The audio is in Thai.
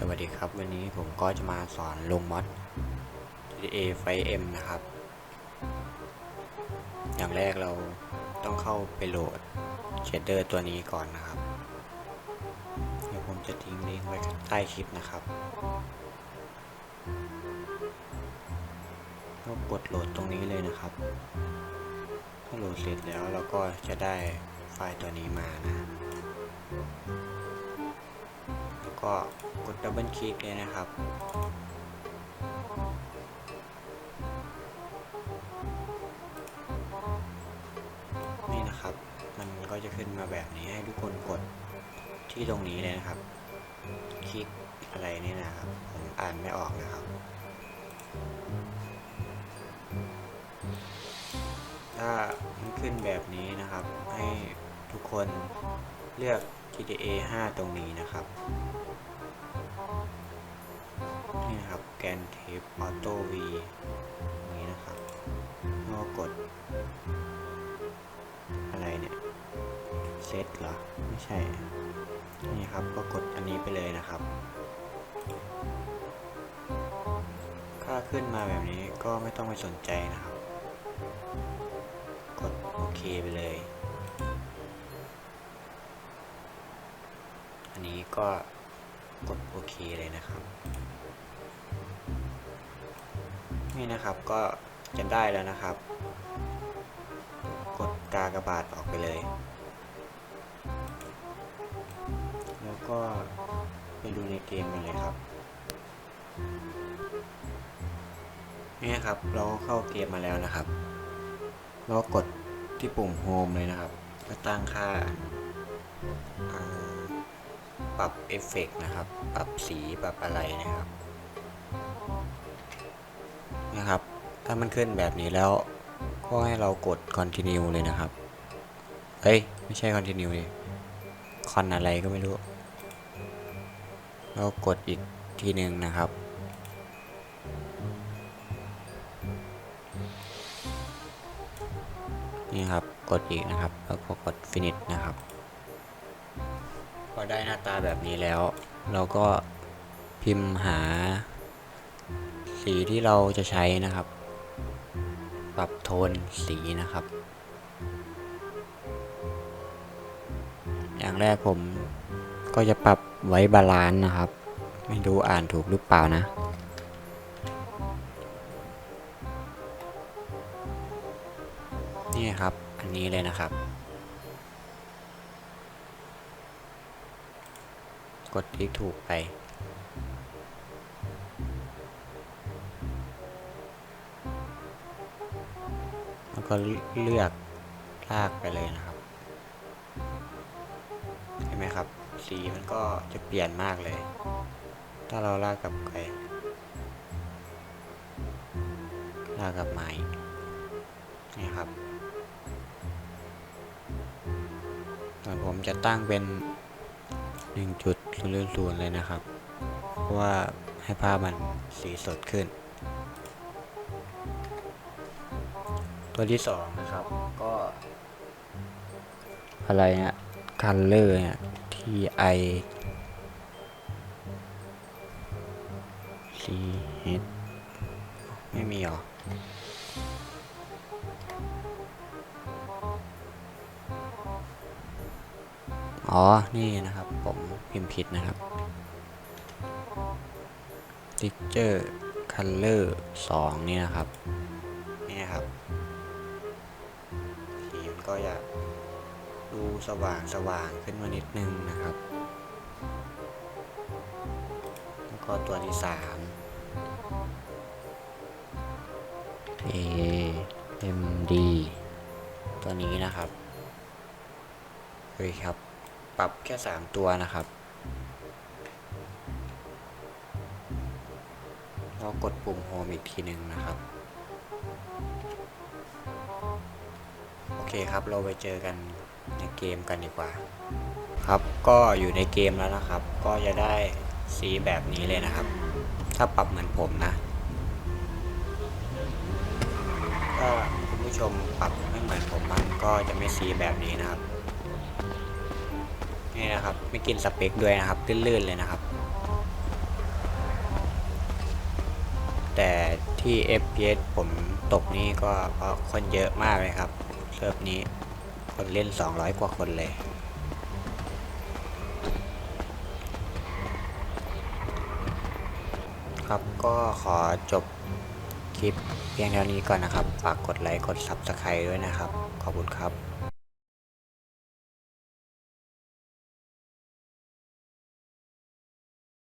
สวัสดีครับวันนี้ผมก็จะมาสอนลงมอด GTA 5M นะครับ อย่างแรกเราต้องเข้าไปโหลดเชดเดอร์ตัวนี้ก่อนนะครับ เดี๋ยวผมจะทิ้งลิงก์ไว้ใต้คลิปนะครับก็กดโหลดตรงนี้เลยนะครับถ้าโหลดเสร็จแล้วเราก็จะได้ไฟล์ตัวนี้มานะ ก็กดดับเบิลคลิกเลยนะครับ นี่นะครับ มันก็จะขึ้นมาแบบนี้ให้ทุกคนกดที่ตรงนี้เลยนะครับ คลิกอะไรนี่นะครับ ผมอ่านไม่ออกนะครับ ถ้ามันขึ้นแบบนี้นะครับ ให้ทุกคนเลือก GTA 5 ตรงนี้นะครับ แกนเทปออโต้วีนี้นะครับแล้วก็กด อะไรเนี่ยเซตเหรอ ไม่ใช่ นี่ครับก็กดอันนี้ไปเลยนะครับถ้าขึ้นมาแบบนี้ก็ไม่ต้องไปสนใจนะครับ กดโอเคไปเลย อันนี้ก็กดโอเคเลยนะครับ นี่นะครับก็จะได้แล้วนะครับ กดกากระบาดออกไปเลย แล้วก็ไปดูในเกมกันเลยครับ นี่ครับ เราเข้าเกมมาแล้วนะครับ เรากดที่ปุ่มโฮมเลยนะครับก็ตั้งค่าอ่าปรับเอฟเฟกต์นะครับ ปรับสี ปรับอะไรนะครับ นะครับ ถ้ามันขึ้นแบบนี้แล้ว ก็ให้เรากด continue เลยนะครับ เอ้ย ไม่ใช่ continue ดิคอนอะไรก็ไม่รู้แล้วกดอีกทีหนึ่งนะครับ นี่ครับ กดอีกนะครับ แล้วก็กด finish นะครับ พอได้หน้าตาแบบนี้แล้ว เราก็พิมพ์หา สีที่เราจะใช้นะครับ ปรับโทนสีนะครับ อย่างแรกผมก็จะปรับไว้บาลานซ์นะครับ ไม่รู้อ่านถูกหรือเปล่านะนี่ครับ อันนี้เลยนะครับ กดที่ถูกไป ก็เลือกลากไปเลยนะครับเห็นไหมครับ สีมันก็จะเปลี่ยนมากเลย ถ้าเราลากกับไปลากกับไม้นี่ครับส่วนผมจะตั้งเป็น1จุดศูนย์ศูนย์เลยนะครับ เพราะว่าให้ภาพมันสีสดขึ้น ตัวที่สองนะครับ ก็อะไรเนี่ย color เนี่ย T I C H ไม่มีหรออ๋อ นี่นะครับ ผมพิมพ์ผิดนะครับ Picture Color 2 นี่นะครับ นี่นะครับ ก็จะดูสว่างสว่างขึ้นมานิดนึงนะครับ แล้วก็ตัวที่สาม A M D ตัวนี้นะครับเฮ้ยครับ ปรับแค่สามตัวนะครับแล้วกดปุ่มโฮมอีกทีหนึ่งนะครับ เคครับเราไปเจอกันในเกมกันดีกว่า ครับก็อยู่ในเกมแล้วนะครับ ก็จะได้สีแบบนี้เลยนะครับ ถ้าปรับเหมือนผมนะถ้าคุณผู้ชมปรับไม่เหมือนผมมันก็จะไม่สีแบบนี้นะครับนี่นะครับไม่กินสเปคด้วยนะครับลื่นๆเลยนะครับ แต่ที่ FPS ผมตกนี่ก็เพราะคนเยอะมากเลยครับ เซิร์ฟนี้ คนเล่น 200 กว่าคนเลยครับก็ขอจบคลิปเพียงเท่านี้ก่อนนะครับ ฝากกดไลค์ กด Subscribe ด้วยนะครับ ขอบคุณครับ